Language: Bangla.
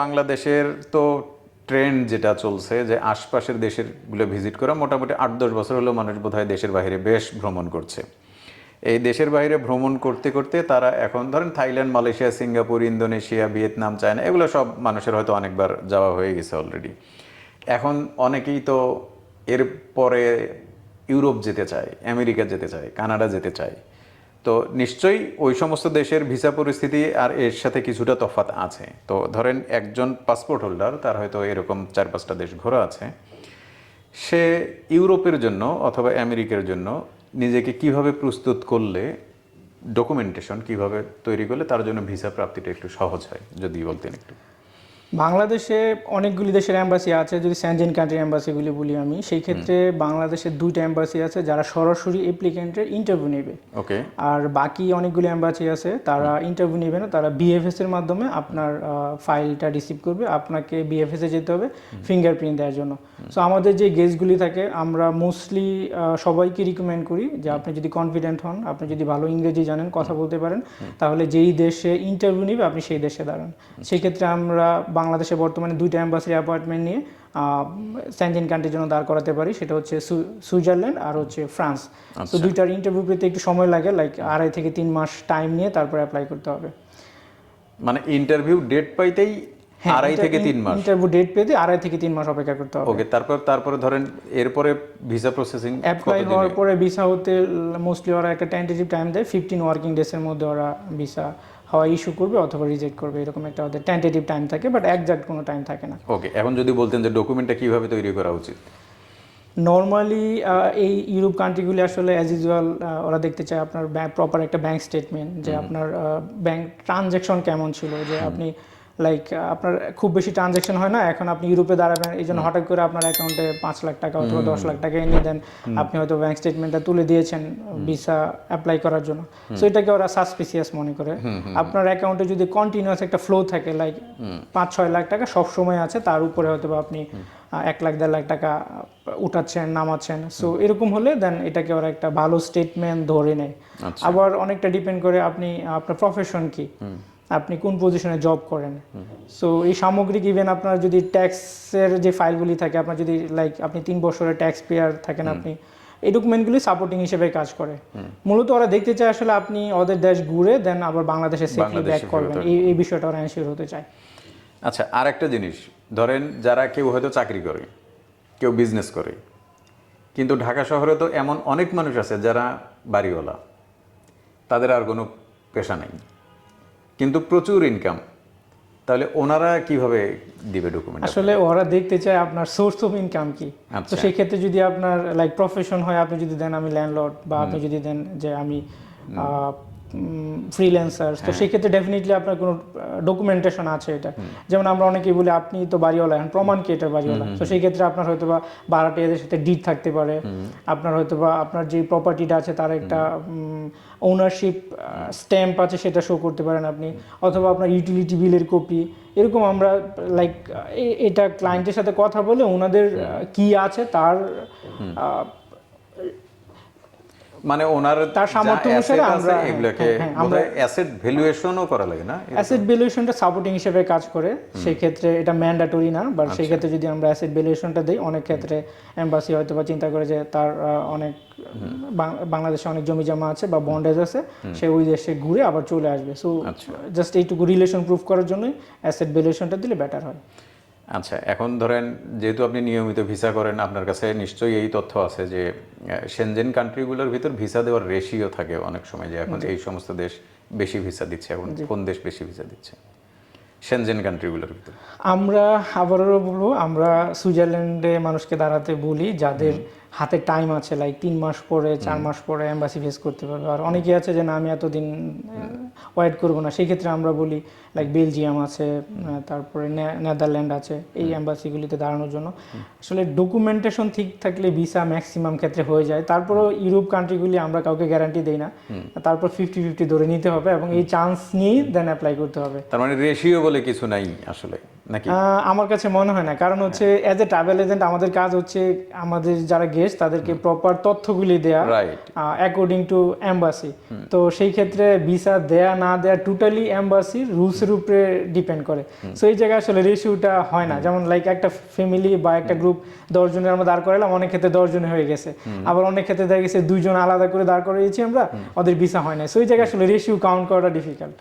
বাংলাদেশের তো ট্রেন্ড যেটা চলছে যে আশপাশের দেশেরগুলো ভিজিট করা মোটামুটি আট দশ বছর হলো মানুষ বোধহয় দেশের বাইরে বেশ ভ্রমণ করছে। এই দেশের বাইরে ভ্রমণ করতে করতে তারা এখন ধরেন Thailand, Malaysia, Singapore, Indonesia, Vietnam, China, এগুলো সব মানুষের হয়তো অনেকবার যাওয়া হয়ে গেছে অলরেডি এখন অনেকেই তো এর পরে ইউরোপ যেতে চায়, আমেরিকা যেতে চায়, কানাডা যেতে চায়। তো নিশ্চয়ই ওই সমস্ত দেশের ভিসা পরিস্থিতি আর এর সাথে কিছুটা তফাৎ আছে। তো ধরেন একজন পাসপোর্ট হোল্ডার তার হয়তো এরকম চার পাঁচটা দেশ ঘোরা আছে। সে ইউরোপের জন্য অথবা আমেরিকার জন্য নিজেকে কীভাবে প্রস্তুত করলে ডকুমেন্টেশন কীভাবে তৈরি করলে তার জন্য ভিসা প্রাপ্তিটা একটু সহজ হয়, যদি বলতেন একটু। বাংলাদেশে অনেকগুলি দেশের অ্যাম্বাসি আছে যদি স্যানজেন কান্ট্রি অ্যাম্বাসিগুলি বলি আমি সেই ক্ষেত্রে বাংলাদেশের দুইটা অ্যাম্বাসি আছে যারা সরাসরি অ্যাপ্লিকেন্টের ইন্টারভিউ নেবে। ওকে আর বাকি অনেকগুলি অ্যাম্বাসি আছে তারা ইন্টারভিউ নেবে না তারা বিএফএস এর মাধ্যমে আপনার ফাইলটা রিসিভ করবে আপনাকে বিএফএস এ যেতে হবে ফিঙ্গারপ্রিন্ট দেওয়ার জন্য। সো আমাদের যে গেস্টগুলি থাকে আমরা মোস্টলি সবাইকে রিকমেন্ড করি যে আপনি যদি কনফিডেন্ট হন আপনি যদি ভালো ইংরেজি জানেন কথা বলতে পারেন তাহলে যেই দেশে ইন্টারভিউ নেবে আপনি সেই দেশে দাঁড়ান। সেক্ষেত্রে আমরা বাংলাদেশে বর্তমানে দুইটা অ্যাম্বাসির অ্যাপয়েন্টমেন্ট নিয়ে স্যানজেন কান্ট্রির জন্য দাঁড় করাতে পারি। সেটা হচ্ছে সুইজারল্যান্ড আর হচ্ছে ফ্রান্স। তো দুইটার ইন্টারভিউ পেতে একটু সময় লাগে লাইক আড়াই থেকে তিন মাস টাইম নিয়ে তারপরে অ্যাপ্লাই করতে হবে। মানে ইন্টারভিউ ডেট পাইতেই হ্যাঁ, আড়াই থেকে তিন মাস? ইন্টারভিউ ডেট পেতে আড়াই থেকে তিন মাস অপেক্ষা করতে হবে। ওকে তারপর তারপরে ধরেন এরপরে ভিসা প্রসেসিং অ্যাপ্লাই হওয়ার পরে ভিসা হতে মোস্টলি ওরা একটা টেন্টেটিভ টাইম দেয় ফিফটিন ওয়ার্কিং ডেসের মধ্যে ওরা ভিসা হওয়া ইস্যু করবে অথবা রিজেক্ট করবে এরকম একটা ওদের টেন্টেটিভ টাইম থাকে বাট একজাক্ট কোনো টাইম থাকে না। ওকে এখন যদি বলতেন যে ডকুমেন্টটা কীভাবে তৈরি করা উচিত? নর্মালি এই ইউরোপ কান্ট্রিগুলি আসলে অ্যাজ ইউজুয়াল ওরা দেখতে চায় আপনার প্রপার একটা ব্যাঙ্ক স্টেটমেন্ট যে আপনার ব্যাংক ট্রানজ্যাকশন কেমন ছিল যে আপনি লাইক আপনার খুব বেশি ট্রানজ্যাকশন হয় না এখন আপনি ইউরোপে দাঁড়াবেন এই জন্য হঠাৎ করে আপনার অ্যাকাউন্টে পাঁচ লাখ টাকা অথবা দশ লাখ টাকা এনে দেন আপনি হয়তো ব্যাংক স্টেটমেন্টটা তুলে দিয়েছেন ভিসা অ্যাপ্লাই করার জন্য। সো এটাকে ওরা সাসপিসিয়াস মনে করে। আপনার অ্যাকাউন্টে যদি কন্টিনিউয়াস একটা ফ্লো থাকে লাইক পাঁচ ছয় লাখ টাকা সব সময় আছে তার উপরে হয়তো বা আপনি এক লাখ দেড় লাখ টাকা উঠাচ্ছেন নামাচ্ছেন। সো এরকম হলে দেন এটাকে ওরা একটা ভালো স্টেটমেন্ট ধরে নেয়। আবার অনেকটা ডিপেন্ড করে আপনি আপনার প্রফেশন কি? আপনি কোন পজিশনে জব করেন? সো এই সামগ্রিক ইভেন আপনার যদি ট্যাক্সের যে ফাইলগুলি থাকে আপনার যদি লাইক আপনি তিন বছরের ট্যাক্স পেয়ার থাকেন আপনি এই ডকুমেন্টগুলি সাপোর্টিং হিসেবে কাজ করে। মূলত ওরা দেখতে চায় আসলে আপনি ওদের দেশ ঘুরে দেন আবার বাংলাদেশে সেফলি ব্যাক করবেন। এই এই বিষয়টা ওরা এনশিওর হতে চায়। আচ্ছা আর একটা জিনিস। ধরেন যারা কেউ হয়তো চাকরি করে কেউ বিজনেস করে কিন্তু ঢাকা শহরে তো এমন অনেক মানুষ আছে যারা বাড়িওয়ালা। তাদের আর কোনো পেশা নেই। কিন্তু প্রচুর ইনকাম তাহলে ওনারা কীভাবে দিবে ডকুমেন্ট আসলে ওরা দেখতে চায় আপনার সোর্স অফ ইনকাম কি। তো আচ্ছা। সেই ক্ষেত্রে যদি আপনার লাইক প্রফেশন হয় আপনি যদি দেন আমি ল্যান্ডলর্ড বা আপনি যদি দেন যে আমি ফ্রিল্যান্সার তো হ্যাঁ। সেই ক্ষেত্রে ডেফিনেটলি আপনার কোনো ডকুমেন্টেশন আছে এটা। যেমন আমরা অনেকেই বলি আপনি তো বাড়িওয়ালা এখন প্রমাণ কি এটার বাড়িওয়ালা? তো সেই ক্ষেত্রে আপনার হয়তো বা এদের সাথে ডিড থাকতে পারে। আপনার হয়তো বা আপনার যে প্রপার্টিটা আছে তার একটা ওনারশিপ স্ট্যাম্প আছে সেটা শো করতে পারেন আপনি। অথবা আপনার ইউটিলিটি বিলের কপি এরকম আমরা লাইক এটা ক্লায়েন্টের সাথে কথা বলে ওনাদের কি আছে তার মানে ওনার তার সামর্থ্য অনুসারে আমরা- এগুলোকে হ্যাঁ, হ্যাঁ, আমরা- অ্যাসেট ভ্যালুয়েশনও করা লাগে না? অ্যাসেট ভ্যালুয়েশনটা সাপোর্টিং হিসেবে কাজ করে। সেই ক্ষেত্রে এটা ম্যান্ডাটরি না বাট আচ্ছা। সেই ক্ষেত্রে যদি আমরা অ্যাসেট ভ্যালুয়েশনটা দিই অনেক ক্ষেত্রে এম্বাসি হয়তো বা চিন্তা করে যে তার অনেক বাংলাদেশে অনেক জমি জমা আছে বা বন্ডেজ আছে সে ওই দেশে ঘুরে আবার চলে আসবে। সো আচ্ছা। জাস্ট এইটুকু রিলেশন প্রুফ করার জন্যই অ্যাসেট ভ্যালুয়েশনটা দিলে বেটার হয়। আচ্ছা এখন ধরেন যেহেতু আপনি নিয়মিত ভিসা করেন আপনার কাছে নিশ্চয়ই এই তথ্য আছে যে সেনজেন কান্ট্রিগুলোর ভিতর ভিসা দেওয়ার রেশিও থাকে অনেক সময় যে এখন এই সমস্ত দেশ বেশি ভিসা দিচ্ছে এখন কোন দেশ বেশি ভিসা দিচ্ছে? সেনজেন কান্ট্রিগুলোর ভিতর। আমরা আবারও বলব আমরা সুইজারল্যান্ডে মানুষকে দাঁড়াতে বলি যাদের হাতে টাইম আছে লাইক তিন মাস পরে চার মাস পরে এম্বাসি ফেস করতে পারবে। আর অনেকে আছে যে না আমি এতদিন ওয়েট করব না। সেই ক্ষেত্রে আমরা বলি লাইক বেলজিয়াম আছে তারপরে নেদারল্যান্ড আছে এই অ্যাম্বাসিগুলিতে দাঁড়ানোর জন্য। আসলে ডকুমেন্টেশন ঠিক থাকলে ভিসা ম্যাক্সিমাম ক্ষেত্রে হয়ে যায়। তারপরেও ইউরোপ কান্ট্রিগুলি আমরা কাউকে গ্যারান্টি দেই না। তারপর ফিফটি ফিফটি ধরে নিতে হবে এবং এই চান্স নিয়েই দেন অ্যাপ্লাই করতে হবে। তার মানে রেশিও বলে কিছু নাই আসলে। নাকি? আমার কাছে মনে হয় না। কারণ হচ্ছে অ্যাজ এ ট্রাভেল এজেন্ট আমাদের কাজ হচ্ছে আমাদের যারা গেস্ট তাদেরকে প্রপার তথ্যগুলি দেয়া অ্যাকর্ডিং টু এম্বাসি তো সেই ক্ষেত্রে ভিসা দেয়া না দেয়া টোটালি এম্বাসির রুলসের উপরে ডিপেন্ড করে। সো এই জায়গায় আসলে রেশিওটা হয় না। যেমন লাইক একটা ফ্যামিলি বা একটা গ্রুপ দশ জনের আমরা দাঁড় করালাম অনেক ক্ষেত্রে দশ জন হয়ে গেছে। আবার অনেক ক্ষেত্রে দেখা গেছে দুইজন আলাদা করে দাঁড় করিয়েছি আমরা ওদের ভিসা হয় না সো এই জায়গায় আসলে রেশিও কাউন্ট করাটা ডিফিকাল্ট